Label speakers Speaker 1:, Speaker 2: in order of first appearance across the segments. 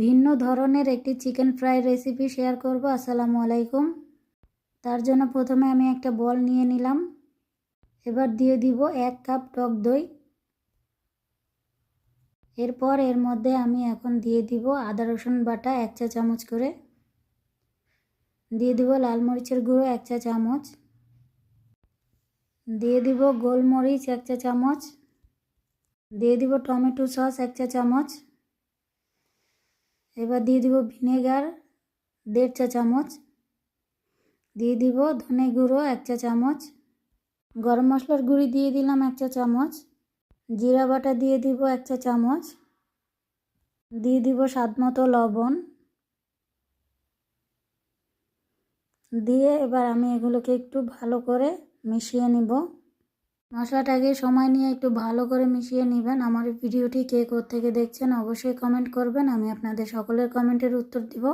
Speaker 1: ভিন্ন ধরনের একটি চিকেন ফ্রাই রেসিপি শেয়ার করব, আসসালামু আলাইকুম। তার জন্য প্রথমে আমি একটা বল নিয়ে নিলাম। এবার দিয়ে দিব এক কাপ টক দই। এরপর এর মধ্যে আমি এখন দিয়ে দিব আদা, রসুন বাটা এক চা চামচ করে। দিয়ে দিব লাল মরিচের গুঁড়ো এক চা চামচ। দিয়ে দিব গোলমরিচ এক চা চামচ। দিয়ে দিব টমেটো সস এক চা চামচ। এবার দিয়ে দিব ভিনেগার, দেড় চা চামচ। দিয়ে দিব ধনে গুঁড়ো, এক চা চামচ। গরম মশলার গুঁড়ি দিয়ে দিলাম এক চা চামচ। জিরা বাটা দিয়ে দিব এক চা চামচ। দিয়ে দিব স্বাদ মতো লবণ। দিয়ে এবার আমি এগুলোকে একটু ভালো করে মিশিয়ে নিব। মশলাটাকে সময় নিয়ে একটু ভালো করে মিশিয়ে নেবেন। আমার ভিডিওটি কে থেকে দেখছেন অবশ্যই কমেন্ট করবেন। আমি আপনাদের সকলের কমেন্টের উত্তর দিব।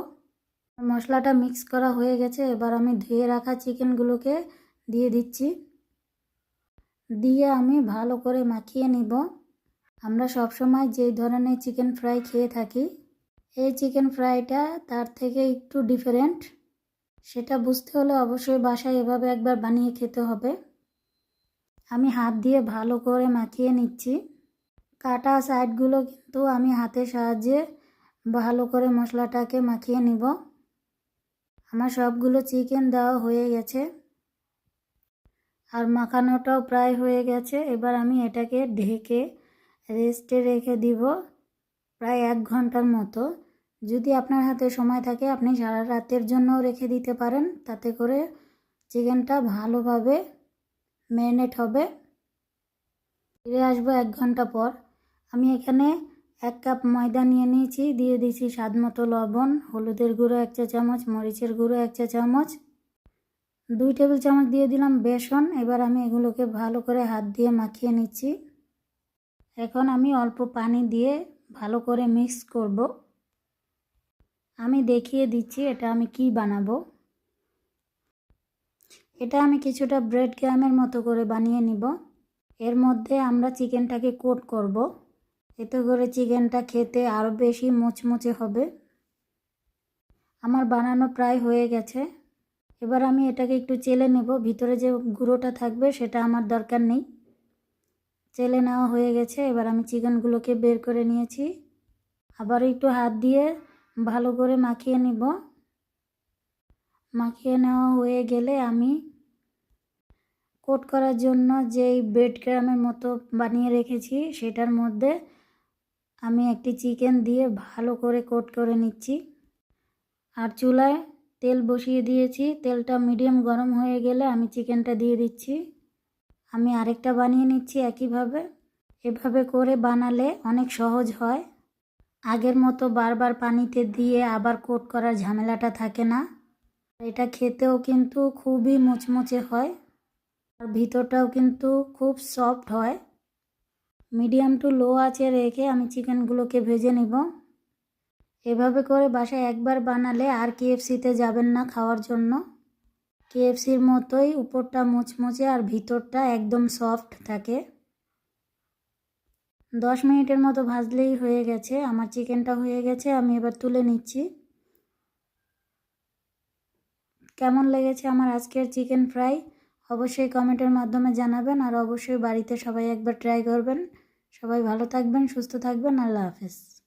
Speaker 1: মশলাটা মিক্স করা হয়ে গেছে। এবার আমি ধুয়ে রাখা চিকেনগুলোকে দিয়ে দিচ্ছি। দিয়ে আমি ভালো করে মাখিয়ে নিব। আমরা সব সময় যেই ধরনের চিকেন ফ্রাই খেয়ে থাকি, এই চিকেন ফ্রাইটা তার থেকে একটু ডিফারেন্ট সেটা বুঝতে হলে অবশ্যই বাসায় এভাবে একবার বানিয়ে খেতে হবে। আমি হাত দিয়ে ভালো করে মাখিয়ে নিচ্ছি। কাটা সাইডগুলো কিন্তু আমি হাতের সাহায্যে ভালো করে মশলাটাকে মাখিয়ে নিব। আমার সবগুলো চিকেন দেওয়া হয়ে গেছে। আর মাখানোটাও প্রায় হয়ে গেছে। এবার আমি এটাকে ঢেকে রেস্টে রেখে দিব প্রায় এক ঘণ্টার মতো। যদি আপনার হাতে সময় থাকে, আপনি সারা রাতের জন্যও রেখে দিতে পারেন। তাতে করে চিকেনটা ভালোভাবে ম্যারিনেট হবে। ফিরে আসব এক ঘণ্টা পর। আমি এখানে এক কাপ ময়দা নিয়ে নিয়েছি, দিয়ে দিয়েছি স্বাদ মতো লবণ, হলুদের গুঁড়ো এক চা চামচ, মরিচের গুঁড়ো এক চা চামচ, দুই টেবিল চামচ দিয়ে দিলাম বেসন। এবার আমি এগুলোকে ভালো করে হাত দিয়ে মাখিয়ে নিচ্ছি। এখন আমি অল্প পানি দিয়ে ভালো করে মিক্স করব। আমি দেখিয়ে দিচ্ছি এটা আমি কি বানাবো। এটা আমি কিছুটা ব্রেড ক্রামের মতো করে বানিয়ে নিব। এর মধ্যে আমরা চিকেনটাকে কোট করব। এতে করে চিকেনটা খেতে আরও বেশি মুচমুচে হবে। আমার বানানো প্রায় হয়ে গেছে। এবার আমি এটাকে একটু চেলে নেব। ভিতরে যে গুঁড়োটা থাকবে সেটা আমার দরকার নেই। চেলে নেওয়া হয়ে গেছে। এবার আমি চিকেনগুলোকে বের করে নিয়েছি। আবার একটু হাত দিয়ে ভালো করে মাখিয়ে নিব। মাখিয়ে নেওয়া হয়ে গেলে আমি কোট করার জন্য যেই ব্রেড ক্রামের মতো বানিয়ে রেখেছি, সেটার মধ্যে আমি একটি চিকেন দিয়ে ভালো করে কোট করে নিচ্ছি। আর চুলায় তেল বসিয়ে দিয়েছি। তেলটা মিডিয়াম গরম হয়ে গেলে আমি চিকেনটা দিয়ে দিচ্ছি। আমি আরেকটা বানিয়ে নিচ্ছি একইভাবে। এভাবে করে বানালে অনেক সহজ হয়। আগের মতো বারবার পানিতে দিয়ে আবার কোট করার ঝামেলাটা থাকে না। এটা খেতেও কিন্তু খুবই মুচমুচে হয়। আর ভিতরটাও কিন্তু খুব সফট হয়। মিডিয়াম টু লো আঁচে রেখে আমি চিকেনগুলোকে ভেজে নিব। এভাবে করে বাসায় একবার বানালে আর কেএফসিতে যাবেন না খাওয়ার জন্য। কেএফসির মতোই উপরটা মুচমুচে আর ভিতরটা একদম সফট থাকে। দশ মিনিটের মতো ভাজলেই হয়ে গেছে। আমার চিকেনটা হয়ে গেছে, আমি এবার তুলে নিচ্ছি। কেমন লেগেছে আমার আজকের চিকেন ফ্রাই? অবশ্যই কমেন্টের মাধ্যমে জানাবেন আর অবশ্যই বাড়িতে সবাই একবার ট্রাই করবেন। সবাই ভালো থাকবেন, সুস্থ থাকবেন। আল্লাহ হাফেজ।